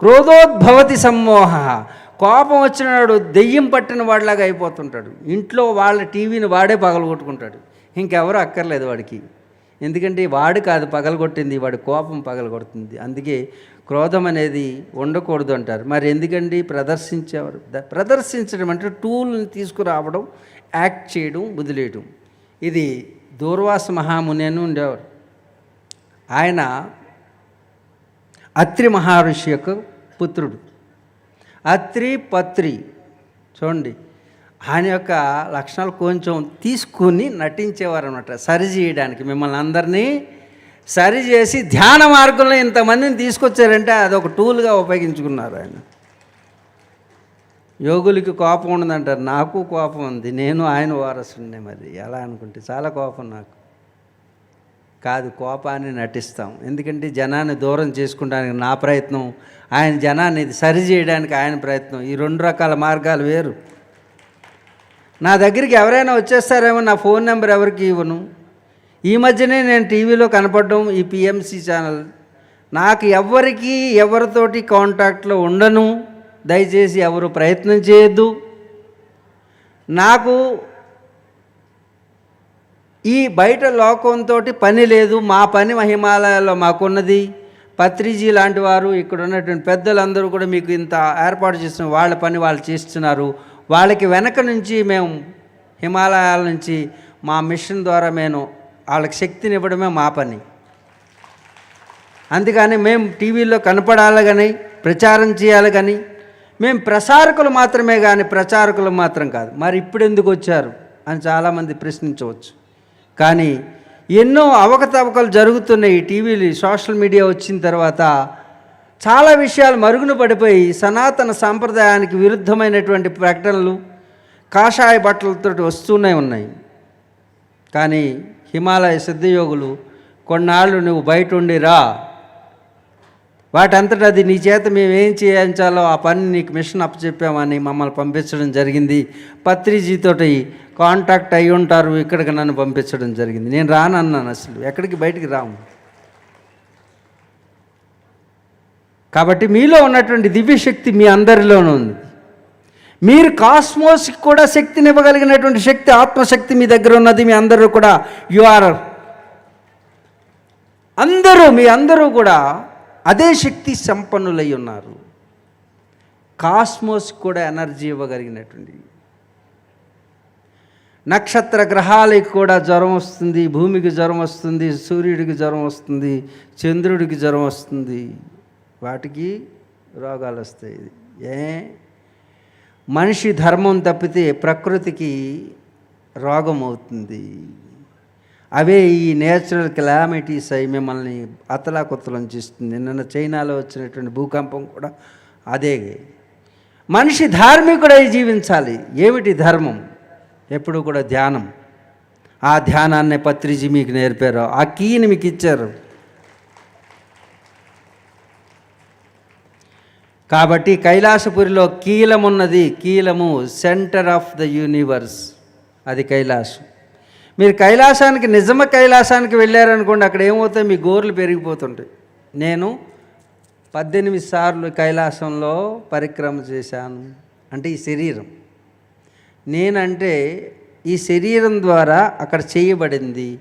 క్రోధోద్భవతి సమ్మోహ. కోపం వచ్చినాడు దెయ్యం పట్టిన వాడిలాగా అయిపోతుంటాడు. ఇంట్లో వాళ్ళ టీవీని వాడే పగలగొట్టుకుంటాడు. ఇంకెవరు అక్కర్లేదు వాడికి. ఎందుకంటే వాడు కాదు పగలగొట్టింది వాడి కోపం పగలగొడుతుంది. అందుకే క్రోధం అనేది ఉండకూడదు అంటారు. మరి ఎందుకండి ప్రదర్శించేవారు ప్రదర్శించడం అంటే టూల్ని తీసుకురావడం యాక్ట్ చేయడం వదిలేయడం. ఇది దూర్వాస మహాముని అని ఉండేవారు ఆయన అత్రి మహర్షి యొక్క పుత్రుడు. అత్రి పత్రి చూడండి ఆయన యొక్క లక్షణాలు కొంచెం తీసుకుని నటించేవారు అనమాట సరి చేయడానికి మిమ్మల్ని అందరినీ సరి చేసి ధ్యాన మార్గంలో ఇంతమందిని తీసుకొచ్చారంటే అదొక టూల్గా ఉపయోగించుకున్నారు ఆయన. యోగులకి కోపం ఉండదంటారు నాకు కోపం ఉంది నేను ఆయన వారసుడినే మరి ఎలా అనుకుంటే చాలా కోపం నాకు. కాదు కోపాన్ని నటిస్తాం. ఎందుకంటే జనాన్ని దూరం చేసుకోవడానికి నా ప్రయత్నం ఆయన జనాన్ని సరి చేయడానికి ఆయన ప్రయత్నం. ఈ రెండు రకాల మార్గాలు వేరు. నా దగ్గరికి ఎవరైనా వచ్చేస్తారేమో నా ఫోన్ నెంబర్ ఎవరికి ఇవ్వను. ఈ మధ్యనే నేను టీవీలో కనపడడం ఈ పిఎంసి ఛానల్. నాకు ఎవరికి ఎవరితోటి కాంటాక్ట్లో ఉండను. దయచేసి ఎవరు ప్రయత్నం చేయొద్దు. నాకు ఈ బయట లోకంతో పని లేదు మా పని మా హిమాలయాల్లో మాకున్నది. పత్రిజీ లాంటి వారు ఇక్కడ ఉన్నటువంటి పెద్దలందరూ కూడా మీకు ఇంత ఏర్పాటు చేసిన వాళ్ళ పని వాళ్ళు చేస్తున్నారు. వాళ్ళకి వెనక నుంచి మేము హిమాలయాల నుంచి మా మిషన్ ద్వారా మేము వాళ్ళకి శక్తిని ఇవ్వడమే మా పని. అందుకని మేము టీవీలో కనపడాలి కానీ ప్రచారం చేయాలి కానీ మేము ప్రసారకులు మాత్రమే కానీ ప్రచారకులు మాత్రం కాదు. మరి ఇప్పుడు ఎందుకు వచ్చారు అని చాలామంది ప్రశ్నించవచ్చు. కానీ ఎన్నో అవకతవకలు జరుగుతున్నాయి టీవీలు సోషల్ మీడియా వచ్చిన తర్వాత. చాలా విషయాలు మరుగున పడిపోయి సనాతన సాంప్రదాయానికి విరుద్ధమైనటువంటి ప్రకటనలు కాషాయ బట్టలతో వస్తూనే ఉన్నాయి. కానీ హిమాలయ సిద్ధయోగులు కొన్నాళ్ళు నువ్వు బయట ఉండి రా వాటంతటా అది నీ చేత మేము ఏం చేయించాలో ఆ పని నీకు మిషన్ అప్పచెప్పామని మమ్మల్ని పంపించడం జరిగింది. పత్రిజీతోటి కాంటాక్ట్ అయి ఉంటారు ఇక్కడికి నన్ను పంపించడం జరిగింది. నేను రానన్నాను అసలు. ఎక్కడికి? బయటికి రాము. కాబట్టి మీలో ఉన్నటువంటి దివ్యశక్తి మీ అందరిలోనూ ఉంది. మీరు కాస్మోస్కి కూడా శక్తిని ఇవ్వగలిగినటువంటి శక్తి ఆత్మశక్తి మీ దగ్గర ఉన్నది. మీ అందరూ కూడా యు ఆర్ అందరూ మీ అందరూ కూడా అదే శక్తి సంపన్నులై ఉన్నారు. కాస్మోస్ కూడా ఎనర్జీ ఇవ్వగలిగినటువంటి. నక్షత్ర గ్రహాలకి కూడా జ్వరం వస్తుంది భూమికి జ్వరం వస్తుంది సూర్యుడికి జ్వరం వస్తుంది చంద్రుడికి జ్వరం వస్తుంది. వాటికి రోగాలు వస్తాయి. ఏ? మనిషి ధర్మం తప్పితే ప్రకృతికి రోగం అవుతుంది. అవే ఈ నేచురల్ క్లామిటీస్ అయి మిమ్మల్ని అతలాకుతలం చేస్తుంది. నిన్న చైనాలో వచ్చినటువంటి భూకంపం కూడా అదే. మనిషి ధార్మికుడై జీవించాలి. ఏమిటి ధర్మం? ఎప్పుడు కూడా ధ్యానం. ఆ ధ్యానాన్ని పత్రిజీ మీకు నేర్పారు. ఆ కీని మీకు ఇచ్చారు. కాబట్టి కైలాసపురిలో కీలమున్నది కీలము సెంటర్ ఆఫ్ ద యూనివర్స్ అది కైలాసం. మీరు కైలాసానికి నిజమ కైలాసానికి వెళ్ళారనుకోండి అక్కడ ఏమవుతాయి? మీ గోర్లు పెరిగిపోతుంటాయి. నేను పద్దెనిమిది సార్లు కైలాసంలో పరిక్రమ చేశాను. అంటే ఈ శరీరం. నేనంటే ఈ శరీరం ద్వారా అక్కడ చేయబడింది.